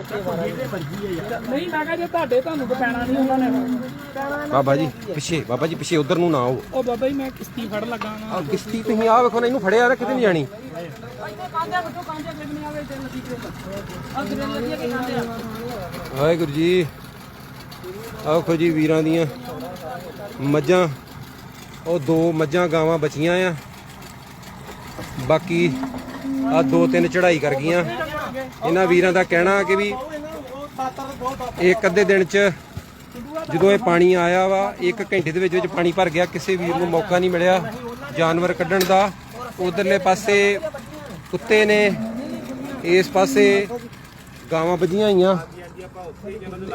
ਨਹੀਂ ਮੈਂ ਕਿਹਾ ਜੇ ਤੁਹਾਡੇ ਤੁਹਾਨੂੰ ਤਾਂ ਪੈਣਾ ਨਹੀਂ ਉਹਨਾਂ ਨੇ। ਬਾਬਾ ਜੀ ਪਿੱਛੇ ਬਾਬਾ ਜੀ ਪਿੱਛੇ ਉਧਰ ਨੂੰ ਨਾ ਆਓ। ਉਹ ਬਾਬਾ ਜੀ ਮੈਂ ਕਿਸ਼ਤੀ ਫੜ ਲੱਗਾ ਨਾ। ਆ ਕਿਸ਼ਤੀ ਤੁਸੀਂ ਆ ਵੇਖੋ ਨਾ ਇਹਨੂੰ ਫੜਿਆ ਨਾ ਕਿਤੇ ਨਹੀਂ ਜਾਣੀ। ਵਾਹਿਗੁਰੂ ਜੀ ਆਖੋ ਜੀ ਵੀਰਾਂ ਦੀਆਂ ਮੱਝਾਂ ਉਹ ਦੋ ਮੱਝਾਂ ਗਾਵਾਂ ਬਚੀਆਂ ਆ। ਬਾਕੀ ਆ ਦੋ ਤਿੰਨ ਚੜ੍ਹਾਈ ਕਰ ਗਈਆਂ। ਇਹਨਾਂ ਵੀਰਾਂ ਦਾ ਕਹਿਣਾ ਕਿ ਵੀ ਇੱਕ ਅੱਧੇ ਦਿਨ ਚ ਜਦੋਂ ਇਹ ਪਾਣੀ ਆਇਆ ਵਾ ਇੱਕ ਘੰਟੇ ਦੇ ਵਿੱਚ ਵਿੱਚ ਪਾਣੀ ਭਰ ਗਿਆ ਕਿਸੇ ਵੀਰ ਨੂੰ ਮੌਕਾ ਨਹੀਂ ਮਿਲਿਆ ਜਾਨਵਰ ਕੱਢਣ ਦਾ। ਉਧਰਲੇ ਪਾਸੇ ਕੁੱਤੇ ਨੇ ਇਸ ਪਾਸੇ ਗਾਵਾਂ ਵੱਜੀਆਂ ਹੋਈਆਂ।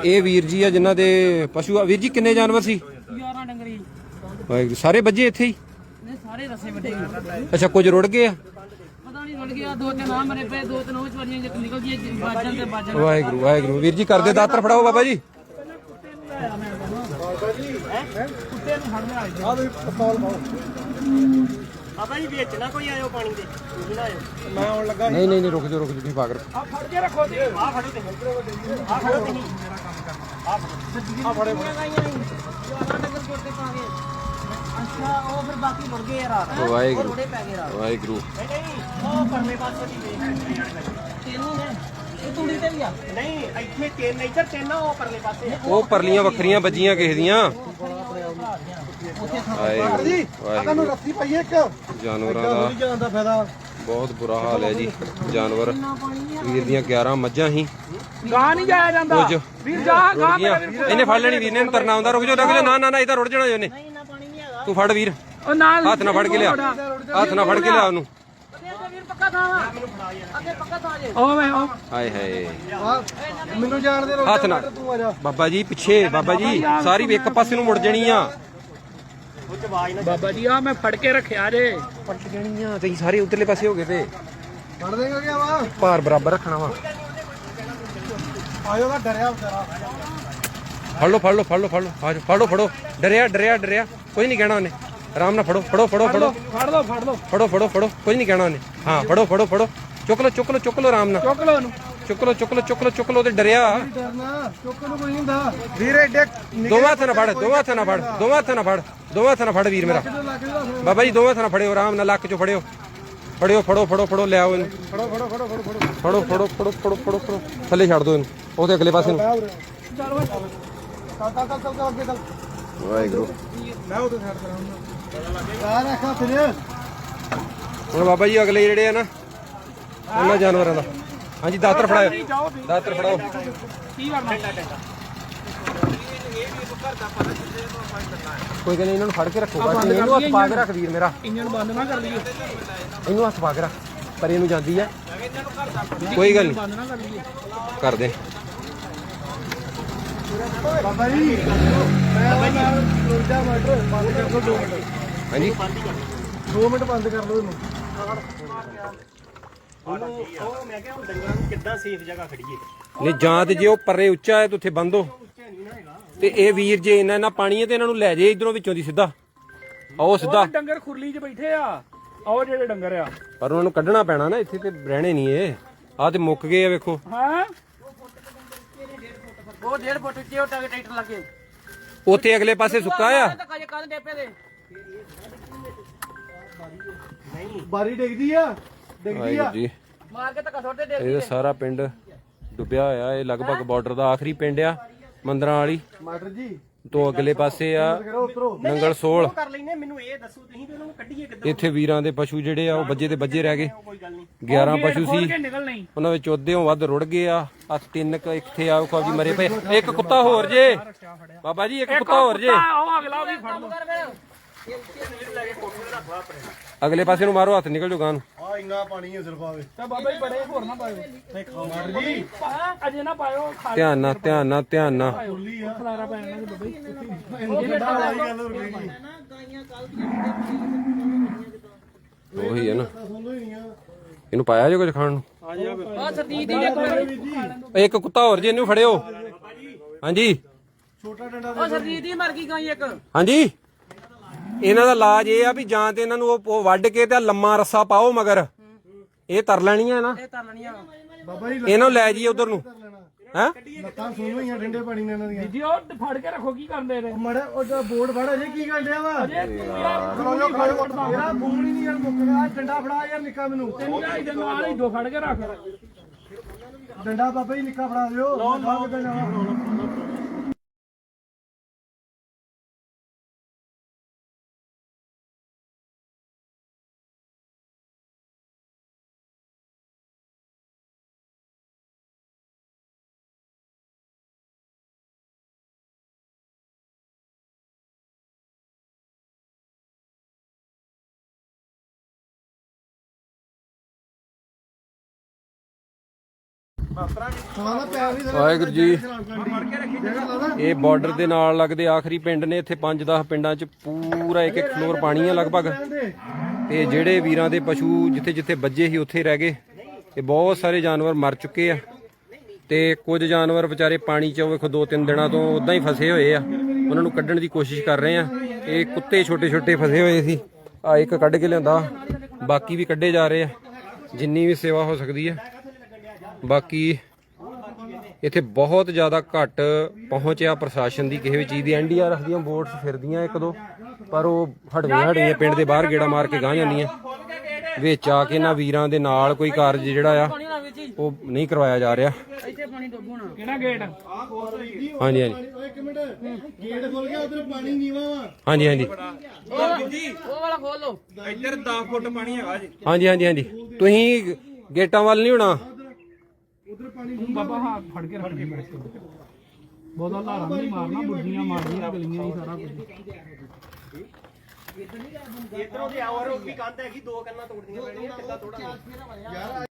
ਇਹ ਵੀਰ ਜੀ ਆ ਜਿਨ੍ਹਾਂ ਦੇ ਪਸ਼ੂ ਆ। ਵੀਰ ਜੀ ਕਿੰਨੇ ਜਾਨਵਰ ਸੀ? 11 ਡੰਗਰੀ ਸਾਰੇ ਵੱਜੇ ਇੱਥੇ ਹੀ? ਨੇ ਸਾਰੇ ਰਸੇ ਵੱਡੇ ਅੱਛਾ ਕੁਝ ਰੁੜ ਗਏ ਆ? ਪਤਾ ਨਹੀਂ ਰੁੜ ਗਿਆ ਦੋ ਤਿੰਨ ਆ ਮਰੇ ਪਏ ਦੋ ਤਿੰਨ ਉਹ ਚਵਾਰੀਆਂ ਜੇ ਨਿਕਲ ਗਈਆਂ ਬਾਜਣ ਤੇ ਬਾਜਣ ਵਾਹਿਗੁਰੂ ਵਾਹਿਗੁਰੂ। ਵੀਰ ਜੀ ਕਰਦੇ ਦਾਤਰ ਫੜਾਓ ਬਾਬਾ ਜੀ। ਬਾਬਾ ਜੀ ਵਿੱਚ ਨਾ ਕੋਈ ਆਇਓ ਪਾਣੀ ਦੇ। ਤੁਸੀਂ ਨਾ ਆਇਓ। ਨਹੀਂ ਨਹੀਂ ਨਹੀਂ ਰੁਕ ਜਾਓ ਰੁਕ ਜਾਓ ਤੁਸੀਂ ਪਾਗਰ ਆ ਫੜ ਕੇ ਰੱਖੋ ਤੇ ਆ ਫੜੋ ਤੇ ਆ ਫੜੋ ਤੇ ਅੱਛਾ ਉਹ ਫਿਰ ਬਾਕੀ ਮੁੜ ਗਏ ਰਾਤ। ਵਾਹਿਗੁਰੂ। ਪੈ ਗਏ ਰਾਤ। ਵਾਹਿਗੁਰੂ। ਨਹੀਂ ਨਹੀਂ ਉਹ ਪਰਲੇ ਪਾਸੇ ਦੀ ਵੇਖ ਤੈਨੂੰ ਨੇ। ਇਹ ਤੂੜੀ ਤੇ ਵੀ ਆ। ਨਹੀਂ ਇੱਥੇ ਤਿੰਨ ਇੱਧਰ ਤਿੰਨ ਆ, ਉਹ ਪਰਲੇ ਪਾਸੇ ਉਹ ਪਰਲੀਆਂ ਵੱਖਰੀਆਂ ਵੱਜੀਆਂ ਕਿਸੇ ਦੀਆਂ। ਵਾਹਿਗੁਰੂ। ਵਾਹਿਗੁਰੂ। ਰੱਸੀ ਪਈ ਇੱਕ। ਜਾਨਵਰਾਂ ਦਾ ਜਾਣ ਦਾ ਫਾਇਦਾ। ਬਹੁਤ ਬੁਰਾ ਹਾਲ ਹੈ ਜੀ। ਜਾਨਵਰ। ਵੀਰ ਦੀਆਂ 11 ਮੱਝਾਂ ਹੀ। ਗਾਂ ਨਹੀਂ ਜਾਇਆ ਜਾਂਦਾ। ਵੀਰ ਜਾ ਗਈਆਂ। ਇਹਨੇ ਫੜ ਲੈਣੀ ਵੀਰ ਨੇ ਇਹਨੂੰ ਤਰਨਾ ਆਉਂਦਾ। ਰੁਕ ਜਾ ਰੁਕ ਜਾ ਨਾ ਨਾ ਨਾ ਇਹ ਤਾਂ ਰੁੜ ਜਾਣਾ ਜੀ ਉਹਨੇ। ਤੂੰ ਫੜ ਵੀਰ। ਉਹ ਨਾਲ ਹੱਥ ਨਾਲ ਫੜ ਕੇ ਲਿਆ। ਹੱਥ ਨਾਲ ਫੜ ਕੇ ਲਿਆ ਉਹਨੂੰ। ਉਹ ਉਹ ਹਾਏ ਹਾਏ। ਮੈਨੂੰ ਜਾਣ ਦੇ ਹੱਥ ਨਾਲ। ਤੂੰ ਆ ਜਾ। ਬਾਬਾ ਜੀ ਪਿੱਛੇ ਬਾਬਾ ਜੀ ਸਾਰੀ ਇੱਕ ਪਾਸੇ ਨੂੰ ਮੁੜ ਜਾਣੀ ਆ। ਉਹ ਚ ਆਵਾਜ਼ ਨਾ ਬਾਬਾ ਜੀ ਆ ਮੈਂ ਫੜ ਕੇ ਰੱਖਿਆ ਜੇ। ਪਲਟ ਜਾਣੀ ਆ ਤੇ ਸਾਰੇ ਉਧਰਲੇ ਪਾਸੇ ਹੋ ਗਏ ਤੇ। ਫੜ ਦੇਗਾ ਕਿ ਵਾ ਭਾਰ ਬਰਾਬਰ ਰੱਖਣਾ ਵਾ। ਆਇਓ ਦਾ ਡਰਿਆ ਵਿਚਾਰਾ। ਫੜ ਲਓ ਫੜ ਲਓ ਫੜ ਲਓ ਫੜ ਜਾਓ, ਫੜੋ ਫੜੋ। ਡਰਿਆ ਡਰਿਆ ਡਰਿਆ। ਕੋਈ ਨਹੀਂ ਕਹਿਣਾ ਉਹਨੇ ਆਰਾਮ ਨਾਲ ਫੜੋ ਫੜੋ ਫੜੋ ਫੜੋ ਫੜ ਲਓ ਫੜ ਲਓ ਫੜੋ ਫੜੋ ਫੜੋ ਕੋਈ ਨਹੀਂ ਕਹਿਣਾ ਉਹਨੇ ਹਾਂ ਫੜੋ ਫੜੋ ਫੜੋ ਚੁੱਕ ਲਓ ਚੁੱਕ ਲਓ ਚੁੱਕ ਲਓ ਆਰਾਮ ਨਾਲ ਚੁੱਕ ਲਓ ਉਹਨੂੰ ਚੁੱਕ ਲਓ ਚੁੱਕ ਲਓ ਚੁੱਕ ਲਓ ਚੁੱਕ ਲਓ ਤੇ ਡਰਿਆ ਡਰਨਾ ਚੁੱਕ ਨੂੰ ਕੋਈ ਨਹੀਂ ਹੁੰਦਾ ਵੀਰ ਐਡੇ ਦੋਵਾਂ ਹੱਥਾਂ ਨਾਲ ਫੜ ਦੋਵਾਂ ਹੱਥਾਂ ਨਾਲ ਫੜ ਦੋਵਾਂ ਹੱਥਾਂ ਨਾਲ ਫੜ ਦੋਵਾਂ ਹੱਥਾਂ ਨਾਲ ਫੜ ਵੀਰ ਮੇਰਾ ਬਾਬਾ ਜੀ ਦੋਵਾਂ ਹੱਥਾਂ ਨਾਲ ਫੜਿਓ ਆਰਾਮ ਨਾਲ ਲੱਕ ਚੋਂ ਫੜਿਓ ਫੜਿਓ ਫੜੋ ਫੜੋ ਫੜੋ ਲਿਆਓ ਇਹਨੂੰ ਫੜੋ ਫੜੋ ਫੜੋ ਫੜੋ ਫੜੋ ਫੜੋ ਫੜੋ ਫੜੋ ਫੜੋ ਫੜੋ ਫੜੋ ਥੱਲੇ ਛੱਡ ਦਿਓ ਇਹਨੂੰ ਉਹਦੇ ਅਗਲੇ ਪਾਸੇ ਨੂੰ ਚੱਲ ਚੱਲ ਚੱਲ ਅੱਗੇ ਚੱਲ ਵਾਹਿਗੁਰੂ ਮੈਂ ਰੱਖਾ ਹੁਣ ਬਾਬਾ ਜੀ ਅਗਲੇ ਜਿਹੜੇ ਆ ਨਾ ਉਹਨਾਂ ਜਾਨਵਰਾਂ ਦਾ। ਹਾਂਜੀ ਦਾਤਰ ਫੜਾਓ। ਦਾਤਰ ਫੜਾਓ। ਕੀ ਕਰਨਾ? ਕੋਈ ਗੱਲ ਨੀ, ਇਹਨਾਂ ਨੂੰ ਫੜ ਕੇ ਰੱਖੋ। ਬਸ ਇਹਨੂੰ ਹੱਥ ਪਾ ਕੇ ਰੱਖ ਵੀਰ ਮੇਰਾ। ਇੰਜਨ ਬੰਦ ਨਾ ਕਰ ਲਈਏ ਇਹਨੂੰ ਹੱਥ ਪਾ ਕੇ ਰੱਖ। ਪਰ ਇਹਨੂੰ ਜਾਂਦੀ ਆ। ਕੋਈ ਗੱਲ ਨਹੀਂ। ਬੰਦ ਨਾ ਕਰ ਲਈਏ ਕਰ ਦੇ ਬਾਬਾ ਜੀ ਮੈਂ ਨਾਲ ਰੋਜਾ ਮਟਰ ਬੰਦ ਕਰ ਲਓ 2 ਮਿੰਟ। ਹਾਂਜੀ। 2 ਮਿੰਟ ਬੰਦ ਕਰ ਲਓ ਇਹਨੂੰ। ਉਹਨੂੰ ਉਹ ਮੈਂ ਕਿਹਾ ਹੁਣ ਡੰਗਰਾਂ ਨੂੰ ਕਿੱਦਾਂ ਸੇਫ ਜਗ੍ਹਾ ਖੜੀਏ? ਨਹੀਂ ਜਾਂ ਤੇ ਜੇ ਉਹ ਪਰੇ ਉੱਚਾ ਹੈ ਤੇ ਉੱਥੇ ਬੰਦੋ ਤੇ ਇਹ ਵੀਰ ਜੇ ਇਹਨਾਂ ਇਹਨਾਂ ਪਾਣੀ ਹੈ ਤੇ ਇਹਨਾਂ ਨੂੰ ਲੈ ਜੇ ਇਧਰੋਂ ਵਿੱਚੋਂ ਦੀ ਸਿੱਧਾ। ਆਓ ਸਿੱਧਾ। ਡੰਗਰ ਖੁਰਲੀ 'ਚ ਬੈਠੇ ਆ। ਆਓ ਜਿਹੜੇ ਡੰਗਰ ਆ। ਪਰ ਉਹਨਾਂ ਨੂੰ ਕੱਢਣਾ ਪੈਣਾ ਨਾ ਇੱਥੇ ਤੇ ਰਹਿਣੇ ਨਹੀਂ ਇਹ। ਆ ਤੇ ਮੁੱਕ ਗਏ ਆ ਵੇਖੋ। ਹਾਂ? ਉਹ ਡੇਢ ਫੁੱਟ ਉੱਚੇ ਉਹ ਟਰੈਕਟਰ ਟਰੈਕਟਰ ਲੱਗੇ। ਉੱਥੇ ਅਗਲੇ ਪਾਸੇ ਸੁੱਕਾ ਆ? ਕਾਜੇ ਕੰਨ ਡੇਪੇ ਦੇ ਬਾਰੀ ਡਿੱਗਦੀ ਆ ਡਿੱਗਦੀ ਆ। ਵਾਹਿਗੁਰੂ ਜੀ। ਮਾਰ ਕੇ ਧੱਕਾ ਸੁੱਟਦੇ ਦੇ ਇਹ ਸਾਰਾ ਪਿੰਡ ਡੁੱਬਿਆ ਹੋਇਆ ਇਹ ਲਗਭਗ ਬਾਰਡਰ ਦਾ ਆਖਰੀ ਪਿੰਡ ਆ ਮੰਦਰਾਂ ਵਾਲੀ। ਮਟਰ ਜੀ ਤੋਂ ਅਗਲੇ ਪਾਸੇ ਆ ਨੰਗਲ ਸੋਲ। ਉਹ ਕਰ ਲੈਨੇ ਮੈਨੂੰ ਇਹ ਦੱਸੋ ਤੁਸੀਂ ਵੀ ਉਹਨਾਂ ਨੂੰ ਕੱਢੀਏ ਕਿੱਦਾਂ ਇੱਥੇ ਵੀਰਾਂ ਦੇ ਪਸ਼ੂ ਜਿਹੜੇ ਆ ਉਹ ਬੱਜੇ ਤੇ ਬੱਜੇ ਰਹਿ ਗਏ। ਕੋਈ ਗੱਲ ਨਹੀਂ। 11 ਪਸ਼ੂ ਸੀ ਕੇ ਉਹਨਾਂ ਵਿੱਚ ਉਹਦੇੋਂ ਵੱਧ ਰੁੜ ਗਏ ਆ। ਆ ਤਿੰਨ ਕ ਇੱਥੇ ਆਓ ਖਾਜੀ ਮਰੇ ਪਏ। ਇੱਕ ਕੁੱਤਾ ਹੋਰ ਜੇ। ਬਾਬਾ ਜੀ ਇੱਕ ਕੁੱਤਾ ਹੋਰ ਜੇ। ਉਹ ਅਗਲਾ ਵੀ ਫੜ ਲਓ ਅਗਲੇ ਪਾਸੇ ਨੂੰ ਮਾਰੋ ਹੱਥ ਨਿਕਲ ਜੋ ਗਾਂ ਨੂੰ। ਆ ਇੰਨਾ ਪਾਣੀ ਹੈ ਸਿਰਫ ਆਵੇ। ਤੇ ਬਾਬਾ ਜੀ ਬੜੇ ਹੋਰ ਨਾ ਪਾਇਓ। ਮਟਰ ਜੀ। ਅਜੇ ਨਾ ਪਾਇਓ ਖਾ ਧਿਆਨ ਨਾਲ ਧਿਆਨ ਨਾਲ ਧਿਆਨ ਨਾਲ। ਖਲਾਰਾ ਪੈਣਾ ਜੀ ਬਾਬਾ ਜੀ। ਆਈ ਗੱਲ ਹੋ ਗਈ ਉਹੀ ਹੈ ਨਾ। ਸੁਣ ਲਓ ਹੀ ਨਹੀਂ ਆ। ਇਹਨੂੰ ਪਾਇਆ ਜੋ ਕੁਝ ਖਾਣ ਨੂੰ? ਆ ਸਰਦੀਪ ਦੀ ਦੇਖੋ। ਇੱਕ ਕੁੱਤਾ ਹੋਰ ਜੇ ਇਹਨੂੰ ਫੜਿਓ। ਹਾਂਜੀ। ਛੋਟਾ ਡੰਡਾ ਉਹ ਸਰਦੀਪ ਦੀ ਮਰ ਗਈ ਗਾਂ ਇੱਕ। ਹਾਂਜੀ। ਇਹਨਾਂ ਦਾ ਇਲਾਜ ਇਹ ਆ ਵੀ ਜਾਂ ਤੇ ਇਹਨਾਂ ਨੂੰ ਉਹ ਉਹ ਵੱਢ ਕੇ ਤੇ ਆਹ ਲੰਮਾ ਰੱਸਾ ਪਾਓ ਮਗਰ। ਇਹ ਤਰ ਲੈਣੀਆਂ ਨਾ। ਇਹ ਤਰ ਲੈਣੀਆਂ। ਬਾਬਾ ਜੀ ਇਹਨਾਂ ਨੂੰ ਲੈ ਜਾਈਏ ਉਧਰ ਨੂੰ। ਹੈ? ਲੱਤਾਂ ਸੋਨੂੰ ਹੀ ਆ ਠੰਡੇ ਪਾਣੀ ਨਾਲ ਇਹਨਾਂ ਦੀਆਂ। ਜੀ ਉਹ ਫੜ ਕੇ ਰੱਖੋ ਕੀ ਕਰਦੇ ਨੇ? ਮੜਾ ਉਹ ਜਿਹੜਾ ਬੋਰਡ ਫੜਾ ਜੇ ਕੀ ਕਰਨ ਡਿਆ ਵਾ? ਇਹ ਤੂੰ ਯਾਰ ਖਲੋ ਜਾ ਖਲੋ ਜਾ ਮੇਰਾ ਫੋਨ ਹੀ ਨਹੀਂ ਯਾਰ ਮੁੱਕਦਾ। ਡੰਡਾ ਫੜਾ ਯਾਰ ਨਿੱਕਾ ਮੈਨੂੰ। ਤੈਨੂੰ ਜਾਈ ਦੇ ਨਾਲ ਹੀ ਦੋ ਫੜ ਕੇ ਰੱਖ। ਡੰਡਾ ਬਾਬਾ ਜੀ ਨਿੱਕਾ ਫੜਾ ਦਿਓ। ਲੋ ਲੋ ਵਾਹਿਗੁਰੂ ਜੀ। ਇਹ ਬਾਰਡਰ ਦੇ ਨਾਲ ਲੱਗਦੇ ਆਖਰੀ ਪਿੰਡ ਨੇ, ਇੱਥੇ 5-10 ਪਿੰਡਾਂ 'ਚ ਪੂਰਾ ਇੱਕ ਇੱਕ ਫਲੋਰ ਪਾਣੀ ਆ ਲਗਭਗ। ਤੇ ਜਿਹੜੇ ਵੀਰਾਂ ਦੇ ਪਸ਼ੂ ਜਿੱਥੇ ਜਿੱਥੇ ਵੱਜੇ ਸੀ, ਉੱਥੇ ਰਹਿ ਗਏ। ਤੇ ਬਹੁਤ ਸਾਰੇ ਜਾਨਵਰ ਮਰ ਚੁੱਕੇ ਆ। ਤੇ ਕੁਝ ਜਾਨਵਰ ਵਿਚਾਰੇ ਪਾਣੀ 'ਚ ਵੇਖੋ, ਦੋ ਤਿੰਨ ਦਿਨਾਂ ਤੋਂ ਉਦਾਂ ਹੀ ਫਸੇ ਹੋਏ ਆ। ਉਹਨਾਂ ਨੂੰ ਕੱਢਣ ਦੀ ਕੋਸ਼ਿਸ਼ ਕਰ ਰਹੇ ਆ। ਇਹ ਕੁੱਤੇ ਛੋਟੇ ਛੋਟੇ ਫਸੇ ਹੋਏ ਸੀ। ਆ ਇੱਕ ਕੱਢ ਕੇ ਲਿਆਂਦਾ, ਬਾਕੀ ਵੀ ਕੱਢੇ ਜਾ ਰਹੇ ਆ। ਜਿੰਨੀ ਵੀ ਸੇਵਾ ਹੋ ਸਕਦੀ ਹੈ ਬਾਕੀ ਇੱਥੇ ਬਹੁਤ ਜ਼ਿਆਦਾ ਘੱਟ ਪਹੁੰਚ ਆ ਪ੍ਰਸ਼ਾਸਨ ਦੀ ਕਿਸੇ ਵੀ ਚੀਜ਼ ਦੀ। ਐਨਡੀਆਰਐਫ ਦੀਆਂ ਬੋਟਸ ਫਿਰਦੀਆਂ ਇੱਕ ਦੋ ਪਰ ਉਹ ਹਟਵੀਆਂ ਹਟਵੀਆਂ ਪਿੰਡ ਦੇ ਬਾਹਰ ਗੇੜਾ ਮਾਰ ਕੇ ਗਾਂ ਜਾਂਦੀਆਂ। ਵਿੱਚ ਆ ਕੇ ਇਹਨਾਂ ਵੀਰਾਂ ਦੇ ਨਾਲ ਕੋਈ ਕਾਰਜ ਜਿਹੜਾ ਆ ਪਾਣੀ ਉਹ ਨਹੀਂ ਕਰਵਾਇਆ ਜਾ ਰਿਹਾ। ਇੱਥੇ ਪਾਣੀ ਡੋਬਣਾ ਕਿਹੜਾ ਗੇਟ? ਹਾਂਜੀ ਹਾਂਜੀ। ਇੱਕ ਮਿੰਟ। ਗੇਟ ਖੋਲ ਗਿਆ ਉਧਰ ਪਾਣੀ ਨੀਵਾ। ਵਾ ਹਾਂਜੀ ਹਾਂਜੀ। ਉਹ ਵਾਲਾ ਖੋਲ ਲੋ ਹਾਂਜੀ ਹਾਂਜੀ ਹਾਂਜੀ। ਤੁਸੀਂ ਗੇਟਾਂ ਵੱਲ ਨਹੀਂ ਹੋਣਾ। ਤੂੰ ਬਾਬਾ ਹੱਥ ਫੜ ਕੇ ਰੱਖ ਬਹੁਤਾ ਲਾਰਾ ਨਹੀਂ ਮਾਰਨਾ ਬੁੱਢੀਆਂ ਮਾਰਦੀਆਂ ਗਲੀਆਂ ਹੀ ਸਾਰਾ ਕੁਝ। ਇਧਰੋਂ ਦੇ ਆਵਰ ਵੀ ਕੰਧ ਹੈਗੀ ਦੋ ਕੰਨਾਂ ਤੋੜਦੀਆਂ ਪੈਣੀਆਂ ਕਿੱਦਾਂ ਤੋੜਾਂਗੇ